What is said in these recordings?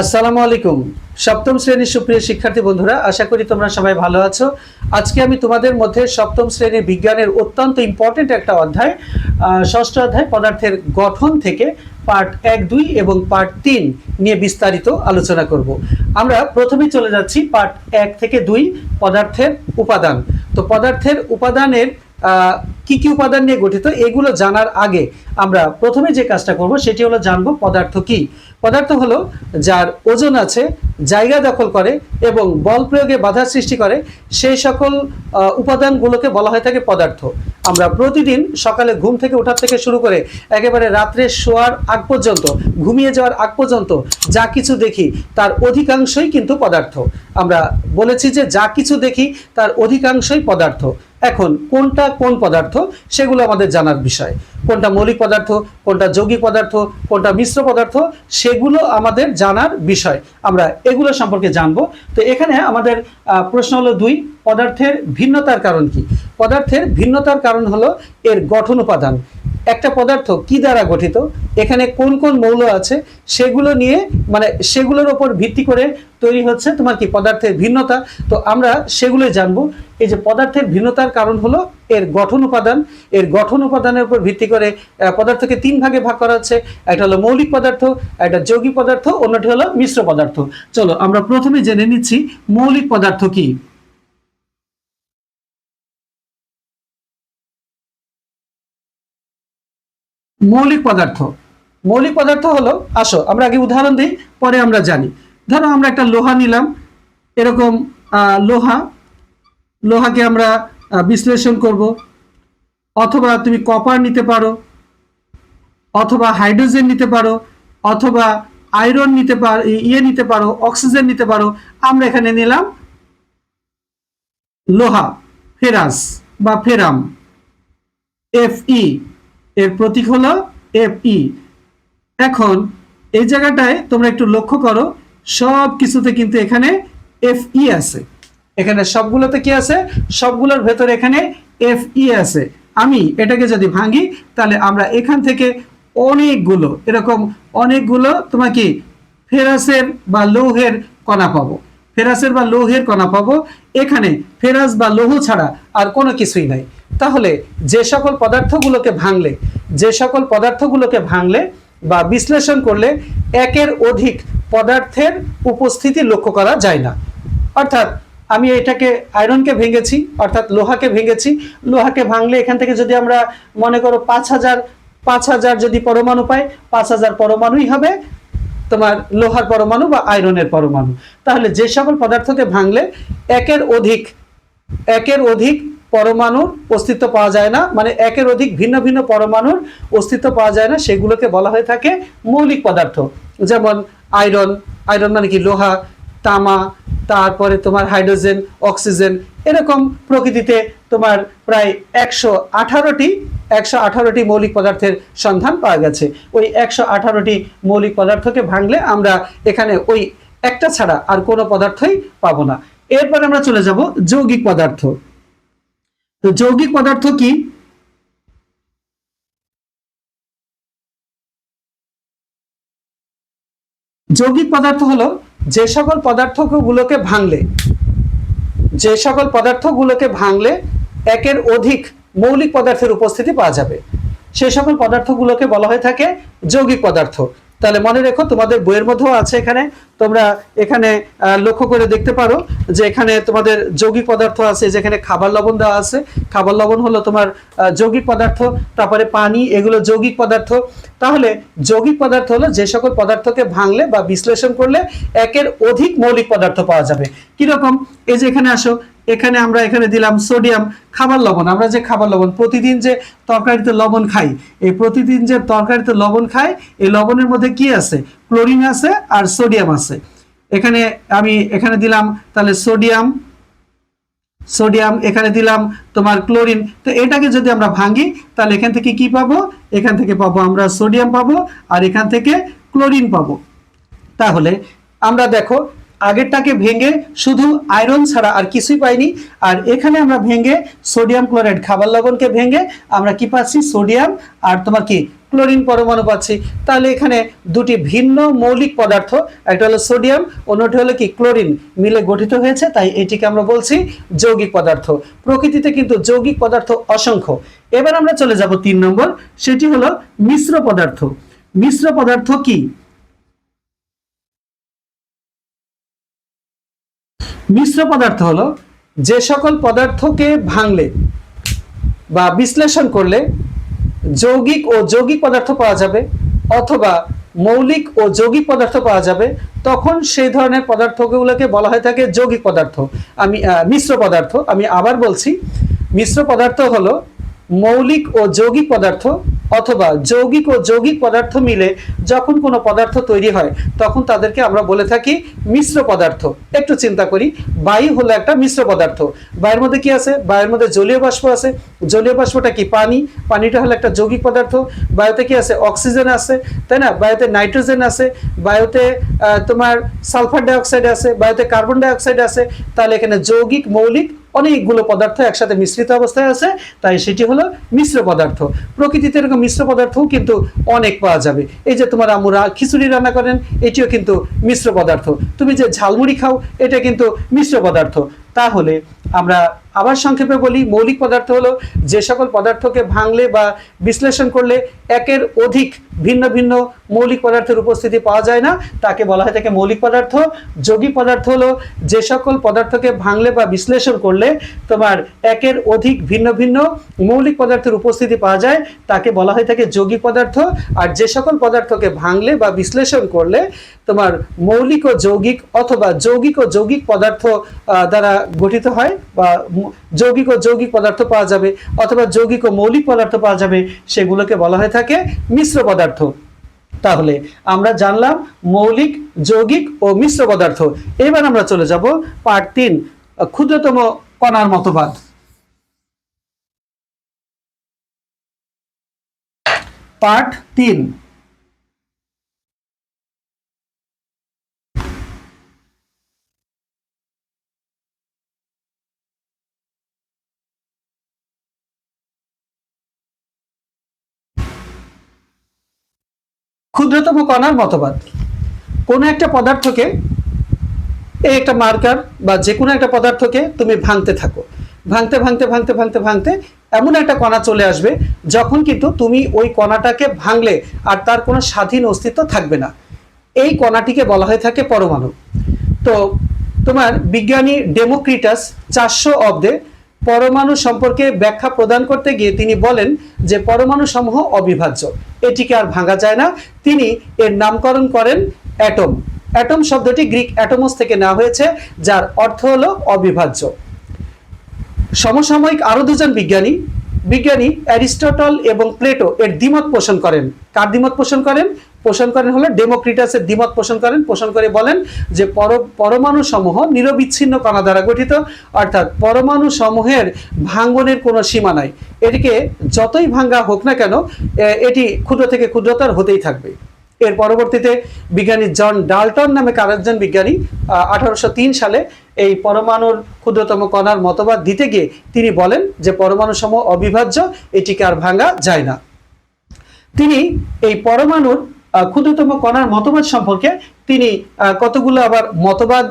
আসসালামু আলাইকুম। সপ্তম শ্রেণির সুপ্রিয় শিক্ষার্থী বন্ধুরা, আশা করি তোমরা সবাই ভালো আছো। আজকে আমি তোমাদের মধ্যে সপ্তম শ্রেণির বিজ্ঞানের অত্যন্ত ইম্পর্টেন্ট একটা অধ্যায় ষষ্ঠ অধ্যায়, পদার্থের গঠন থেকে পার্ট এক, দুই এবং পার্ট তিন নিয়ে বিস্তারিত আলোচনা করব। আমরা প্রথমেই চলে যাচ্ছি পার্ট এক থেকে দুই, পদার্থের উপাদান। তো পদার্থের উপাদানের কি কি উপাদান নিয়ে গঠিত, এগুলো জানার আগে আমরা প্রথমে যে কাজটা করব, সেটি হলো জানব পদার্থ কি। পদার্থ হলো যার ওজন আছে, জায়গা দখল করে এবং বল প্রয়োগে বাধা সৃষ্টি করে, সেই সকল উপাদানগুলোকে বলা হয়ে থাকে পদার্থ। আমরা প্রতিদিন সকালে ঘুম থেকে ওঠার থেকে শুরু করে একেবারে রাত্রে শোয়ার আগ পর্যন্ত, ঘুমিয়ে যাওয়ার আগ পর্যন্ত যা কিছু দেখি তার অধিকাংশই কিন্তু পদার্থ। আমরা বলেছি যে যা কিছু দেখি তার অধিকাংশই পদার্থ। এখন কোনটা কোন পদার্থ, সেগুলো আমাদের জানার বিষয়। কোনটা মৌলিক পদার্থ, কোনটা যৌগিক পদার্থ, কোনটা মিশ্র পদার্থ, সেগুলো আমাদের জানার বিষয়। আমরা এগুলো সম্পর্কে জানব। তো এখানে আমাদের প্রশ্ন হলো দুই, পদার্থের ভিন্নতার কারণ কি? পদার্থের ভিন্নতার কারণ হলো এর গঠন উপাদান। একটা পদার্থ কি দ্বারা গঠিত? এখানে কোন কোন মৌল আছে? সেগুলো নিয়ে মানে সেগুলোর ওপর ভিত্তি করে তৈরি হচ্ছে তোমার কি পদার্থের ভিন্নতা। তো আমরা সেগুলো জানব। এই যে পদার্থের ভিন্নতার কারণ হলো এর গঠন উপাদান। এর গঠন উপাদানের উপর ভিত্তি করে পদার্থকে তিন ভাগে ভাগ করা হচ্ছে। একটা হলো মৌলিক পদার্থ, একটা যৌগিক পদার্থ, অন্যটি হলো মিশ্র পদার্থ। চলো আমরা প্রথমে জেনে নিচ্ছি মৌলিক পদার্থ কি। মৌলিক পদার্থ। মৌলিক পদার্থ হলো, আসো, আমরা আগে উদাহরণ দিই, পরে আমরা জানি। ধরো আমরা একটা লোহা নিলাম, এরকম লোহা, লোহাকে আমরা বিশ্লেষণ করব। অথবা তুমি কপার নিতে পারো, অথবা হাইড্রোজেন নিতে পারো, অথবা আয়রন নিতে পারো ইয়ে নিতে পারো, অক্সিজেন নিতে পারো। আমরা এখানে নিলাম লোহা, ফেরাস বা ফেরাম, এফ ই। এর প্রতীক হলো এফ ই এখন এই জায়গাটায় তোমরা একটু লক্ষ্য করো সব কিছুতে কিন্তু এখানে এফ ই আছে। এখানে সবগুলোতে কি আছে? সবগুলোর ভেতরে এখানে এফ ই আছে। আমি এটাকে যদি ভাঙি, তাহলে আমরা এখান থেকে অনেকগুলো, এরকম অনেকগুলো তোমার কি ফেরাসের বা লৌহের কণা পাবো। ফেরাসের বা লৌহের কণা পাবো, এখানে ফেরাস বা লৌহ ছাড়া আর কোনো কিছুই নাই। তাহলে যে সকল পদার্থগুলোকে ভাঙলে, যে সকল পদার্থগুলোকে ভাঙলে বা বিশ্লেষণ করলে একের অধিক পদার্থের উপস্থিতি লক্ষ্য করা যায় না। অর্থাৎ আমি এটাকে আয়রনকে ভেঙেছি, অর্থাৎ লোহাকে ভেঙেছি। লোহাকে ভাঙলে এখান থেকে যদি আমরা মনে করো পাঁচ হাজার পাঁচ হাজার যদি পরমাণু পাই, পাঁচ হাজার পরমাণুই হবে। তোমার লোহার পরমাণু বা আয়রনের পরমাণু। তাহলে যে সকল পদার্থকে ভাঙলে একের অধিক একের অধিক পরমাণুর অস্তিত্ব পাওয়া যায় না। মানে একের অধিক ভিন্ন ভিন্ন পরমাণুর অস্তিত্ব পাওয়া যায় না। সেগুলোকে বলা হয়ে থাকে মৌলিক পদার্থ। যেমন আয়রন আয়রন মানে কি? লোহা, তামা, তারপরে তোমার হাইড্রোজেন, অক্সিজেন। এরকম প্রকৃতিতে তোমার প্রায় একশো আঠারোটি একশো আঠারোটি মৌলিক পদার্থের সন্ধান পাওয়া গেছে। ওই একশো আঠারোটি মৌলিক পদার্থকে ভাঙলে আমরা এখানে ওই একটা ছাড়া আর কোনো পদার্থই পাবো না। এরপর আমরা চলে যাব যৌগিক পদার্থ। তো যৌগিক পদার্থ কি? যৌগিক পদার্থ হলো যে সকল পদার্থগুলোকে ভাঙলে, যে সকল পদার্থগুলোকে ভাঙলে একের অধিক মৌলিক পদার্থের উপস্থিতি পাওয়া যাবে। সেই সকল পদার্থগুলোকে বলা হয়ে থাকে যৌগিক পদার্থ। তাহলে মনে রেখো, তোমাদের বইয়ের মধ্যেও আছে এখানে। তোমরা এখানে লক্ষ্য করে দেখতে পারো যে এখানে তোমাদের যৌগিক পদার্থ আছে, যেখানে খাবার লবণ দেওয়া আছে। খাবার লবণ হলো তোমার যৌগিক পদার্থ, তারপরে পানি, এগুলো যৌগিক পদার্থ। তাহলে যৌগিক পদার্থ হলো যে সকল পদার্থকে ভাঙলে বা বিশ্লেষণ করলে একের অধিক মৌলিক পদার্থ পাওয়া যাবে। কীরকম? এই যে এখানে আসো এখানে আমরা এখানে দিলাম সোডিয়াম, খাবার লবণ। আমরা যে খাবার লবণ, প্রতিদিন যে তরকারিতে লবণ খাই, এই প্রতিদিন যে তরকারিতে লবণ খাই, এই লবণের মধ্যে কি আছে? ক্লোরিন আছে আর সোডিয়াম আছে। এখানে আমি এখানে দিলাম তাহলে সোডিয়াম সোডিয়াম, এখানে দিলাম তোমার ক্লোরিন। তো এটাকে যদি আমরা ভাঙি, তাহলে এখান থেকে কি পাবো? এখান থেকে পাবো আমরা সোডিয়াম পাবো আর এখান থেকে ক্লোরিন পাবো। তাহলে আমরা দেখো আগেরটাকে ভেঙে শুধু আয়রন ছাড়া আর কিছুই পাইনি। আর এখানে আমরা ভেঙে সোডিয়াম ক্লোরাইড খাবার লবণকে ভেঙে আমরা কি পাচ্ছি? সোডিয়াম আর তোমার কি? ক্লোরিন পরমাণু পাচ্ছি। তাহলে এখানে দুটি ভিন্ন মৌলিক পদার্থ, একটা হলো সোডিয়াম অন্যটি হলো কি? ক্লোরিন মিলে গঠিত হয়েছে, তাই এটিকে আমরা বলছি যৌগিক পদার্থ। প্রকৃতিতে কিন্তু যৌগিক পদার্থ অসংখ্য। এবার আমরা চলে যাব তিন নম্বর, সেটি হলো মিশ্র পদার্থ। মিশ্র পদার্থ কি? মিশ্র পদার্থ হলো যে সকল পদার্থকে ভাঙলে বা বিশ্লেষণ করলে যৌগিক ও যৌগিক পদার্থ পাওয়া যাবে অথবা মৌলিক ও যৌগিক পদার্থ পাওয়া যাবে, তখন সেই ধরনের পদার্থগুলোকে বলা হয়ে থাকে যৌগিক পদার্থ। আমি মিশ্র পদার্থ। আমি আবার বলছি, মিশ্র পদার্থ হলো মৌলিক ও যৌগিক পদার্থ অথবা যৌগিক ও যৌগিক পদার্থ মিলে যখন কোনো পদার্থ তৈরি হয়, তখন তাদেরকে আমরা বলে থাকি মিশ্র পদার্থ। একটু চিন্তা করি, বায়ু হলো একটা মিশ্র পদার্থ। বায়ুর মধ্যে কি আছে? বায়ুর মধ্যে জলীয় বাষ্প আছে। জলীয় বাষ্পটা কি পানি? পানিটা হলো একটা যৌগিক পদার্থ। বায়ুতে কি আছে? অক্সিজেন আছে, তাই না? বায়ুতে নাইট্রোজেন আছে, বায়ুতে তোমার সালফার ডাইঅক্সাইড আছে, বায়ুতে কার্বন ডাইঅক্সাইড আছে, তাহলে এখানে যৌগিক, মৌলিক অনেকগুলো পদার্থ একসাথে মিশ্রিত অবস্থায় আছে, তাই সেটি হলো মিশ্র পদার্থ। প্রকৃতিতে এরকম মিশ্র পদার্থও কিন্তু অনেক পাওয়া যাবে। এই যে তোমার আমরা খিচুড়ি রান্না করেন, এটিও কিন্তু মিশ্র পদার্থ। তুমি যে ঝালমুড়ি খাও, এটা কিন্তু মিশ্র পদার্থ। তাহলে আমরা আবার সংক্ষেপে বলি, মৌলিক পদার্থ হলো যে সকল পদার্থকে ভাঙলে বা বিশ্লেষণ করলে একের অধিক ভিন্ন ভিন্ন মৌলিক পদার্থের উপস্থিতি পাওয়া যায় না। তাকে বলা হয় থাকে মৌলিক পদার্থ। যৌগিক পদার্থ হলো যে সকল পদার্থকে ভাঙলে বা বিশ্লেষণ করলে তোমার একের অধিক ভিন্ন ভিন্ন মৌলিক পদার্থের উপস্থিতি পাওয়া যায়। তাকে বলা হয় থাকে যৌগিক পদার্থ। আর যে সকল পদার্থকে ভাঙলে বা বিশ্লেষণ করলে তোমার মৌলিক ও যৌগিক অথবা যৌগিক ও যৌগিক পদার্থ দ্বারা গঠিত হয় বা যৌগিক ও যৌগিক পদার্থ পাওয়া যাবে অথবা যৌগিক ও মৌলিক পদার্থ পাওয়া যাবে, সেগুলোকে বলা হয়ে থাকে মিশ্র পদার্থ। তাহলে আমরা জানলাম মৌলিক, যৌগিক ও মিশ্র পদার্থ। এবার আমরা চলে যাব পার্ট তিন, ক্ষুদ্রতম কণার মতবাদ। পার্ট তিন ক্ষুদ্রতম কণার মতবাদ। কোনো একটা পদার্থকে, এই একটা মার্কার বা যে কোনো একটা পদার্থকে তুমি ভাঙতে থাকো। ভাঙতে ভাঙতে ভাঙতে ভাঙতে ভাঙতে এমন একটা কণা চলে আসবে যখন কিন্তু তুমি ওই কণাটাকে ভাঙলে আর তার কোনো স্বাধীন অস্তিত্ব থাকবে না। এই কণাটিকে বলা হয়ে থাকে পরমাণু। তো তোমার বিজ্ঞানী ডেমোক্রিটাস চারশো অব্দে পরমাণু সম্পর্কে ব্যাখ্যা প্রদান করতে গিয়ে তিনি বলেন যে পরমাণু সমূহ অবিভাজ্য। এটিকে আর ভাঙা যায় না। তিনি এর নামকরণ করেন অ্যাটম। অ্যাটম শব্দটি গ্রিক অ্যাটমস থেকে নেওয়া হয়েছে, যার অর্থ হলো অবিভাজ্য। সমসাময়িক আরও দুজন বিজ্ঞানী বিজ্ঞানী অ্যারিস্টটল এবং প্লেটো এর দ্বিমত পোষণ করেন। কার দ্বিমত পোষণ করেন? পোষণ করেন হলো ডেমোক্রিটাসের দ্বিমত পোষণ করেন। পোষণ করে বলেন যে পরমাণু সমূহ নিরবিচ্ছিন্ন কণা দ্বারা গঠিত, অর্থাৎ পরমাণু সমূহের ভাঙ্গনের কোনো সীমা নাই। এটিকে যতই ভাঙ্গা হোক না কেন এটি ক্ষুদ্র থেকে ক্ষুদ্রতর হতেই থাকবে। এর পরবর্তীতে বিজ্ঞানী জন ডাল্টন নামে আরেকজন বিজ্ঞানী আঠারোশো তিন সালে এই পরমাণুর ক্ষুদ্রতম কণার মতবাদ দিতে গিয়ে তিনি বলেন যে পরমাণু সমূহ অবিভাজ্য, এটিকে আর ভাঙা যায় না। তিনি এই পরমাণুর ক্ষুদ্রতম কণার মতবাদ সম্পর্কে তিনি কতগুলো আবার মতবাদ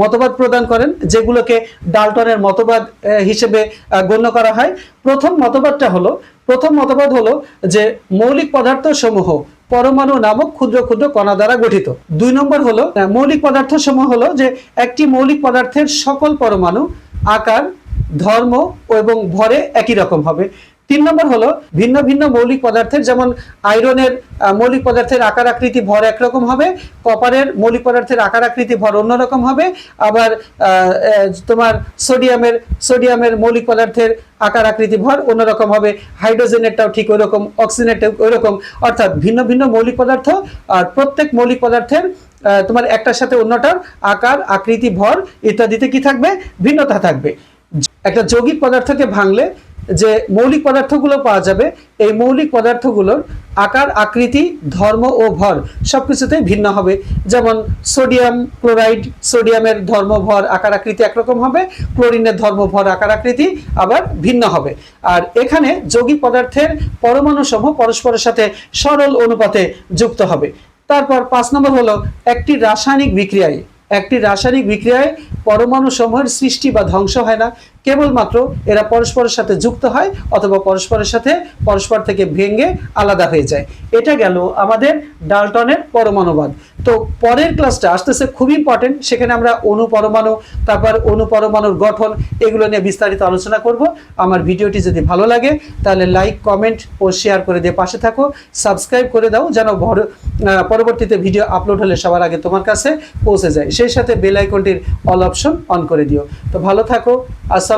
মতবাদ প্রদান করেন, যেগুলোকে ডাল্টনের মতবাদ হিসেবে গণ্য করা হয়। প্রথম মতবাদটা হলো, প্রথম মতবাদ হলো যে মৌলিক পদার্থ সমূহ পরমাণু নামক ক্ষুদ্র ক্ষুদ্র কণা দ্বারা গঠিত। দুই নম্বর হলো মৌলিক পদার্থ সমূহ হলো যে একটি মৌলিক পদার্থের সকল পরমাণু, আকার, ধর্ম এবং ভরে একই রকম হবে। তিন নম্বর হলো ভিন্ন ভিন্ন মৌলিক পদার্থের, যেমন আয়রনের মৌলিক পদার্থের আকার আকৃতি ভর একরকম হবে, কপারের মৌলিক পদার্থের আকার আকৃতি ভর অন্যরকম হবে, আবার তোমার সোডিয়ামের সোডিয়ামের মৌলিক পদার্থের আকার আকৃতি ভর অন্যরকম হবে, হাইড্রোজেনেরটাও ঠিক ওই রকম অক্সিজেনেরটাও ওই রকম অর্থাৎ ভিন্ন ভিন্ন মৌলিক পদার্থ, আর প্রত্যেক মৌলিক পদার্থের তোমার একটার সাথে অন্যটার আকার, আকৃতি, ভর ইত্যাদিতে কি থাকবে? ভিন্নতা থাকবে। একটা যৌগিক পদার্থকে ভাঙলে যে মৌলিক পদার্থগুলো পাওয়া যাবে, এই মৌলিক পদার্থগুলোর আকার, আকৃতি, ধর্ম ও ভর সবকিছুতেই ভিন্ন হবে। যেমন সোডিয়াম ক্লোরাইড, সোডিয়ামের ধর্ম, ভর, আকার, আকৃতি একরকম হবে, ক্লোরিনের ধর্ম, ভর, আকার, আকৃতি আবার ভিন্ন হবে। আর এখানে যৌগিক পদার্থের পরমাণু সমূহ পরস্পরের সাথে সরল অনুপাতে যুক্ত হবে। তারপর পাঁচ নম্বর হলো একটি রাসায়নিক বিক্রিয়ায় একটি রাসায়নিক বিক্রিয়ায় পরমাণু সমূহের সৃষ্টি বা ধ্বংস হয় না। কেবলমাত্র এরা পরস্পরের সাথে যুক্ত হয় অথবা পরস্পরের সাথে পরস্পর থেকে ভেঙে আলাদা হয়ে যায়। এটা গেল আমাদের ডালটনের পরমাণুবাদ। তো পরের ক্লাসটা আসতেছে খুব ইম্পর্টেন্ট সেখানে আমরা অণু পরমাণু তারপর অণু পরমাণুর গঠন, এগুলো নিয়ে বিস্তারিত আলোচনা করব। আমার ভিডিওটি যদি ভালো লাগে, তাহলে লাইক কমেন্ট ও শেয়ার করে দিয়ে পাশে থাকো। সাবস্ক্রাইব করে দাও যেন পরবর্তীতে ভিডিও আপলোড হলে সবার আগে তোমার কাছে পৌঁছে যায়। সেই সাথে বেল আইকনটির অল অপশন অন করে দিও। তো ভালো থাকো। আসসালামু